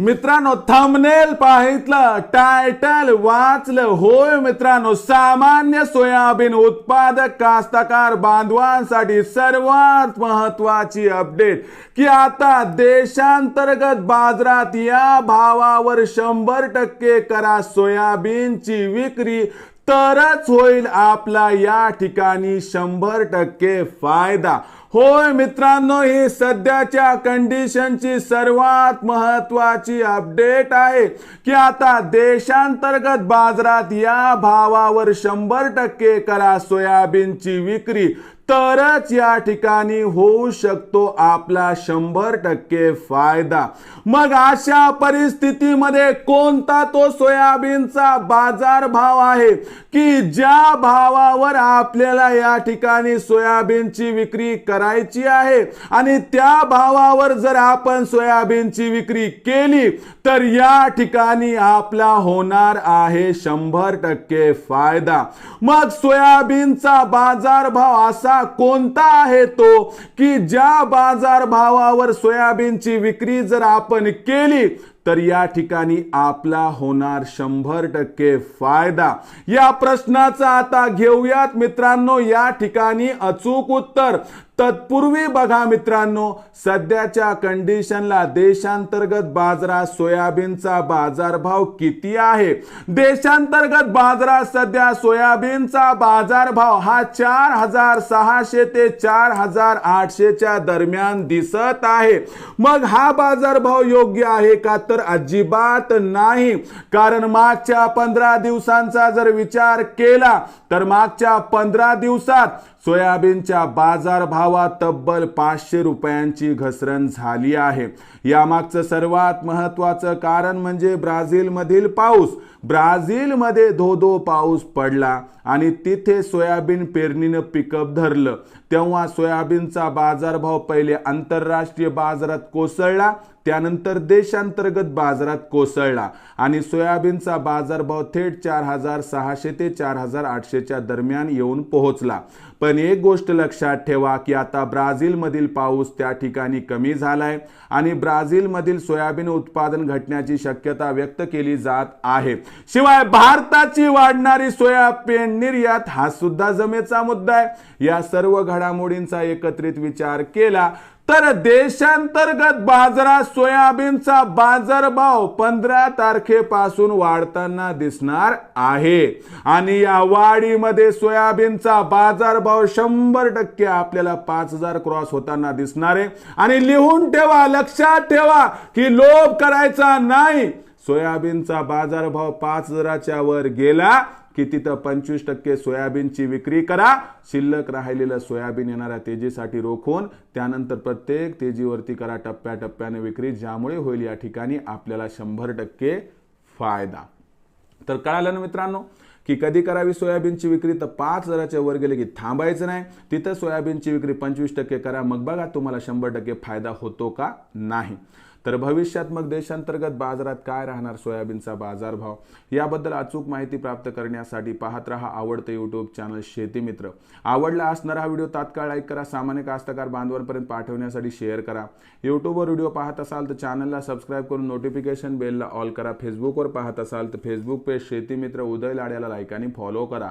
मित्रांनो thumbnail पाहितलं title वाचलं. होय मित्रांनो सामान्य सोयाबीन उत्पादक कास्तकार बांधवांसाठी सर्वात महत्वाची अपडेट की आता देशांतर्गत बाजारात या भावावर शंभर टक्के करा सोयाबीनची विक्री तरच होईल आपला या ठिकाणी शंभर टक्के फायदा. होय मित्रांनो ही सध्याच्या कंडिशनची सर्वात महत्वाची अपडेट आहे की आता देशांतर्गत बाजारात या भावावर शंभर टक्के करा सोयाबीनची विक्री. तरच या ठिकाणी होऊ शकतो आपला शंभर टक्के फायदा. मग अशा परिस्थितीमध्ये कोणता तो सोयाबीनचा बाजार भाव आहे? की ज्या भावावर आपल्याला या ठिकाणी सोयाबीनची विक्री करायची आहे आणि त्या भावावर जर आपण सोयाबीनची विक्री केली तर या ठिकाणी आपला होणार आहे शंभर टक्के फायदा. मग सोयाबीनचा बाजार भाव असा कोणता आहे तो की ज्या बाजार भावावर सोयाबीनची विक्री जर आपण केली तर या ठिकाणी आपला होणार शंभर टक्के फायदा. या प्रश्नाचा आता घेऊयात मित्रांनो. या ठिकाणी अचूक उत्तर. तत्पूर्वी बघा मित्रांनो सध्याच्या कंडिशनला देशांतर्गत बाजारात सोयाबीनचा बाजारभाव किती आहे? देशांतर्गत बाजारात सध्या सोयाबीनचा बाजारभाव हा चार हजार सहाशे ते चार हजार आठशेच्या दरम्यान दिसत आहे. मग हा बाजारभाव योग्य आहे का? तर अजिबात नाही. कारण मागच्या पंधरा दिवसांचा जर विचार केला तर मागच्या पंधरा दिवसात सोयाबीनच्या बाजारभावात तब्बल पाचशे रुपयांची घसरण झाली आहे. यामागचं सर्वात महत्वाचं कारण म्हणजे ब्राझीलमधील पाऊस. ब्राझीलमध्ये धो धो पाऊस पडला आणि तिथे सोयाबीन पेरणीनं पिकअप धरलं. तेव्हा सोयाबीनचा बाजारभाव पहिले आंतरराष्ट्रीय बाजारात कोसळला त्यानंतर देशांतर्गत बाजारात कोसळला आणि सोयाबीनचा बाजारभाव थेट चार हजार सहाशे ते चार हजार आठशेच्या दरम्यान येऊन पोहोचला. पण एक गोष्ट लक्षात ठेवा की आता ब्राझीलमधील पाऊस त्या ठिकाणी कमी झालाय आणि ब्राझीलमधील सोयाबीन उत्पादन घटण्याची शक्यता व्यक्त केली जात आहे. शिवाय भारताची वाढणारी सोयाबीन निर्यात हा सुद्धा जमेचा मुद्दा आहे. या सर्व घडामोडींचा एकत्रित विचार केला तर देशांतर्गत बाजारात सोयाबीनचा बाजारभाव पंधरा तारखेपासून वाढताना दिसणार आहे. आणि या वाढीमध्ये सोयाबीनचा बाजारभाव शंभर टक्के आपल्याला पाच हजार क्रॉस होताना दिसणार आहे. आणि लिहून ठेवा लक्षात ठेवा की लोभ करायचा नाही. सोयाबीनचा बाजारभाव पाच हजाराच्या वर गेला की तिथं पंचवीस टक्के सोयाबीनची विक्री करा. शिल्लक राहिलेलं सोयाबीन येणाऱ्या तेजीसाठी रोखून त्यानंतर प्रत्येक तेजीवरती करा टप्प्याटप्प्याने विक्री ज्यामुळे होईल या ठिकाणी आपल्याला शंभर टक्के फायदा. तर कळालं ना मित्रांनो की कधी करावी सोयाबीनची विक्री? तर पाच हजाराच्या वर गेले की थांबायचं नाही. तिथं सोयाबीनची विक्री पंचवीस टक्के करा. मग बघा तुम्हाला शंभर टक्के फायदा होतो का नाही. तर भविष्यात मग देशांतर्गत बाजारात काय राहणार सोयाबीनचा बाजारभाव? याबद्दल अचूक माहिती प्राप्त करण्यासाठी पाहत रहा आवडते यूट्यूब चॅनल शेती मित्र. आवडला असणारा हा व्हिडिओ तात्काळ लाईक करा सामान्य कास्तकार बांधवांपर्यंत पाठवण्यासाठी शेअर करा. यूट्यूबवर व्हिडिओ पाहत असाल तर चॅनलला सबस्क्राईब करून नोटिफिकेशन बेलला ऑल करा. फेसबुकवर पाहत असाल तर फेसबुक पेज शेती मित्र उदय लाड्याला लाईक आणि फॉलो करा.